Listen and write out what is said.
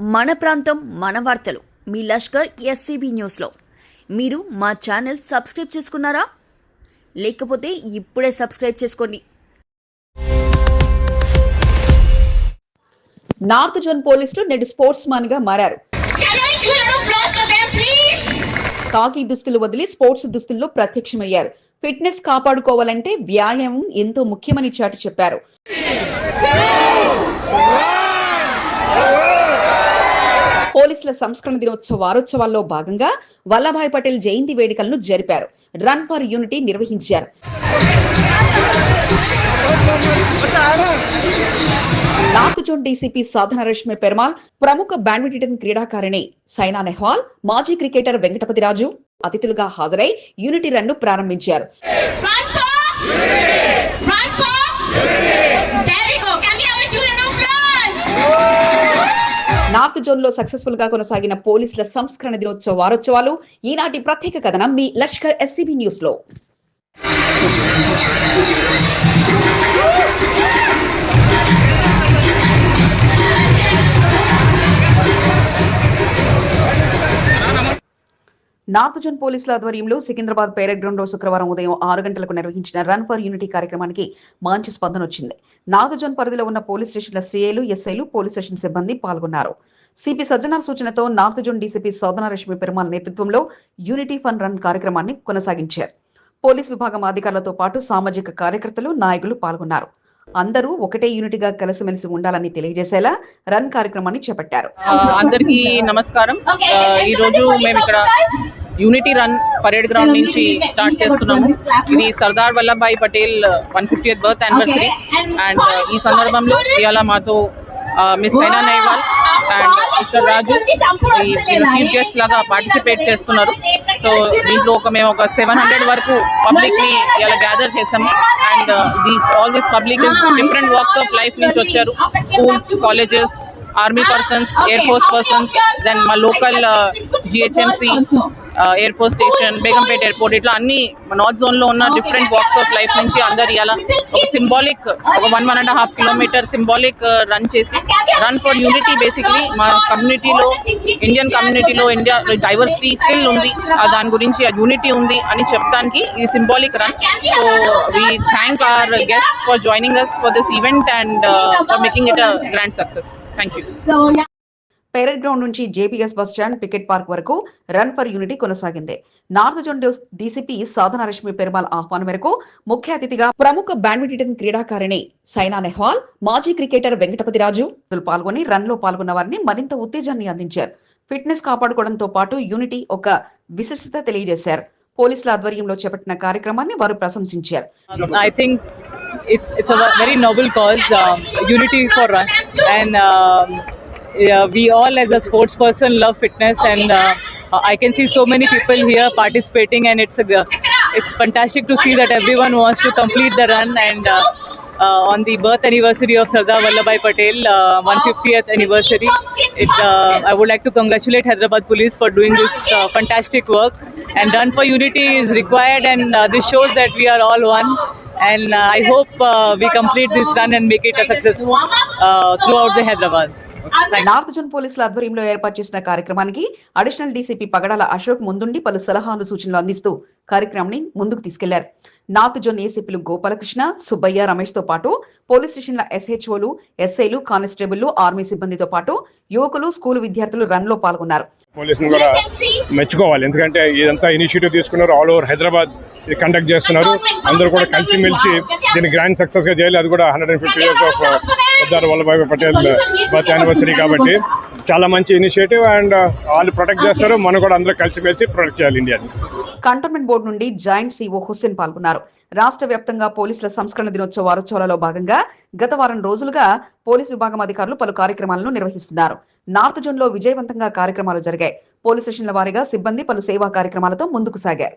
మన ప్రాంతం మన వార్తలు. మీ లష్కర్ ఎస్సీబీ న్యూస్లో. మీరు మా ఛానల్ సబ్స్క్రైబ్ చేసుకున్నారా? లేకపోతే ఇప్పుడే సబ్స్క్రైబ్ చేసుకోండి. నార్త్ జోన్ పోలీసులు నేడు స్పోర్ట్స్ మాన్గా మారారు? కాకి దుస్తులు వదిలి స్పోర్ట్స్ దుస్తుల్లో ప్రత్యక్షమయ్యారు. ఫిట్నెస్ కాపాడుకోవాలంటే వ్యాయామం ఎంతో ముఖ్యమని చాటి చెప్పారు. పోలీసుల సంస్కరణ దినోత్సవ వారోత్సవాల్లో భాగంగా వల్లభాయ్ పటేల్ జయంతి వేడుకలను జరిపారు. రన్ ఫర్ యూనిటీ నిర్వహించారు. North zone DCP Sadhana Rashmi Permal ప్రముఖ బ్యాడ్మింటన్ క్రీడాకారిణి సైనా నెహ్వాల్ మాజీ క్రికెటర్ వెంకటపతి రాజు అతిథులుగా హాజరై యూనిటీ రన్ను ప్రారంభించారు. నార్త్ జోన్లో సక్సెస్ఫుల్గా కొనసాగిన పోలీసుల సంస్కరణ దినోత్సవ వారోత్సవాలు ఈనాటి ప్రత్యేక కథనం మీ లష్కర్ ఎస్సీబీ న్యూస్లో. నార్త్ జోన్ పోలీసుల ఆధ్వర్యంలో సికింద్రాబాద్ పేరెడ్ గ్రౌండ్లో శుక్రవారం ఉదయం ఆరు గంటలకు నిర్వహించిన రన్ ఫర్ యూనిటీ కార్యక్రమానికి మంచి స్పందన వచ్చింది. నార్త్ జోన్ పరిధిలో ఉన్న పోలీస్ స్టేషన్ల సీఏలు ఎస్ఐలు పోలీస్ స్టేషన్ సిబ్బంది పాల్గొన్నారు. CP Sajjanar సూచనతో north zone DCP Sadhana Rashmi Perumal నేతృత్వంలో యూనిటీ ఫన్ రన్ కార్యక్రమాన్ని కొనసాగించారు. పోలీస్ విభాగం అధికారులతో పాటు సామాజిక కార్యకర్తలు నాయకులు పాల్గొన్నారు. అందరూ ఒకటే యూనిట్గా కలిసిమెలిసి ఉండాలని తెలియజేసేలా రన్ కార్యక్రమాన్ని చేపట్టారు. అందరికీ నమస్కారం. ఈ రోజు మేము ఇక్కడ యూనిటీ రన్ పరేడ్ గ్రౌండ్ నుంచి స్టార్ట్ చేస్తున్నాము. ఇది Sardar Vallabhbhai Patel one fifty birth anniversary. And ఈ సందర్భంలో ఇవాళ మాతో miss Saina Nehwal and mister Raju ఈ చీఫ్ గెస్ట్ లాగా పార్టిసిపేట్ చేస్తున్నారు. సో దీంట్లో ఒక మేము ఒక సెవెన్ హండ్రెడ్ వరకు పబ్లిక్ని ఇలా గ్యాదర్ చేసాము and these all this public different walks of life నుంచి వచ్చారు. Schools colleges army persons air force persons then మా local GHMC air force station Begumpet airport ఇట్లా అన్ని నార్త్ జోన్లో ఉన్న డిఫరెంట్ వాక్స్ ఆఫ్ లైఫ్ నుంచి అందరు ఇలా ఒక సింబాలిక్ ఒక one one and half kilometre symbolic run చేసి రన్ ఫర్ యూనిటీ బేసిక్లీ మా కమ్యూనిటీలో ఇండియన్ కమ్యూనిటీలో ఇండియా డైవర్సిటీ స్టిల్ ఉంది. దాని గురించి ఆ యూనిటీ ఉంది అని చెప్పడానికి ఈ symbolic run so we thank our guest for joining us for this event and for making it a grand success thank you parade ground నుంచి J P S bus stand Picket park వరకు run for unity కొనసాగింది. North zone D C P Sadhana Rashmi Perumal ఆహ్వానం మేరకు ముఖ్య అతిథిగా ప్రముఖ badminton క్రీడాకారిణి సైనా నెహ్వాల్ మాజీ క్రికెటర్ వెంకటపతిరాజు పాల్గొని రన్లో పాల్గొన్న వారిని మరింత ఉత్తేజాన్ని అందించారు. ఫిట్నెస్ కాపాడుకోవడంతో పాటు యూనిటీ ఒక విశిష్టత తెలియజేశారు. పోలీసుల ఆధ్వర్యంలో చేపట్టిన కార్యక్రమాన్ని వారు ప్రశంసించారు. I think it's it's very very cause unity for run and yeah, we all as a sports person love fitness, and uh, I can see so many people here participating, and it's a it's fantastic to see that everyone wants to complete the run and. Uh, uh, on the birth anniversary of Sardar Vallabhai Patel, uh, 150th anniversary. It, uh, I would like to congratulate Hyderabad Police for doing this uh, fantastic work. And Run for Unity is required, and uh, this shows that we are all one. And uh, I hope uh, we complete this run and make it a success uh, throughout the Hyderabad. North zone పోలీసుల ఆధ్వర్యంలో ఏర్పాటు చేసిన కార్యక్రమానికి additional DCP పగడాల అశోక్ ముందుండి పలు సలహాలు సూచనలు అందిస్తూ కార్యక్రమాన్ని ముందుకు తీసుకెళ్ళారు. నార్త్ జోన్ ఏసీపీలు గోపాలకృష్ణ సుబ్బయ్య రమేష్తో పాటు పోలీస్ స్టేషన్ల ఎస్హెచ్ఓలు ఎస్ఐలు కానిస్టేబుల్లు ఆర్మీ సిబ్బందితో పాటు యువకులు స్కూల్ విద్యార్థులు రన్లో పాల్గొన్నారు. పోలీసుని కూడా మెచ్చుకోవాలి. ఎందుకంటే ఇదంతా ఇనిషియేటివ్ తీసుకున్నారు. ఆల్ ఓవర్ హైదరాబాద్ కండక్ట్ చేస్తున్నారు. అందరూ కూడా కలిసిమెలిసి దీన్ని గ్రాండ్ సక్సెస్గా చేయాలి. అది కూడా hundred and fifty years of Sardar Vallabhbhai Patel birth anniversary కాబట్టి చాలా మంచి ఇనిషియేటివ్ అండ్ వాళ్ళు ప్రొటెక్ట్ చేస్తారు. మనం కూడా అందరూ కలిసిమెలిసి ప్రొటెక్ట్ చేయాలి ఇండియాని కంటోన్మెంట్ బోర్డు నుండి జాయింట్ సీఓ హుస్సేన్ పాల్గొన్నారు. రాష్ట్ర వ్యాప్తంగా పోలీసుల సంస్కరణ దినోత్సవ వారోత్సవాలలో భాగంగా గత వారం రోజులుగా పోలీస్ విభాగం అధికారులు పలు కార్యక్రమాలను నిర్వహిస్తున్నారు. నార్త్ జోన్లో విజయవంతంగా కార్యక్రమాలు జరిగాయి. పోలీస్ స్టేషన్ల వారీగా సిబ్బంది పలు సేవా కార్యక్రమాలతో ముందుకు సాగారు.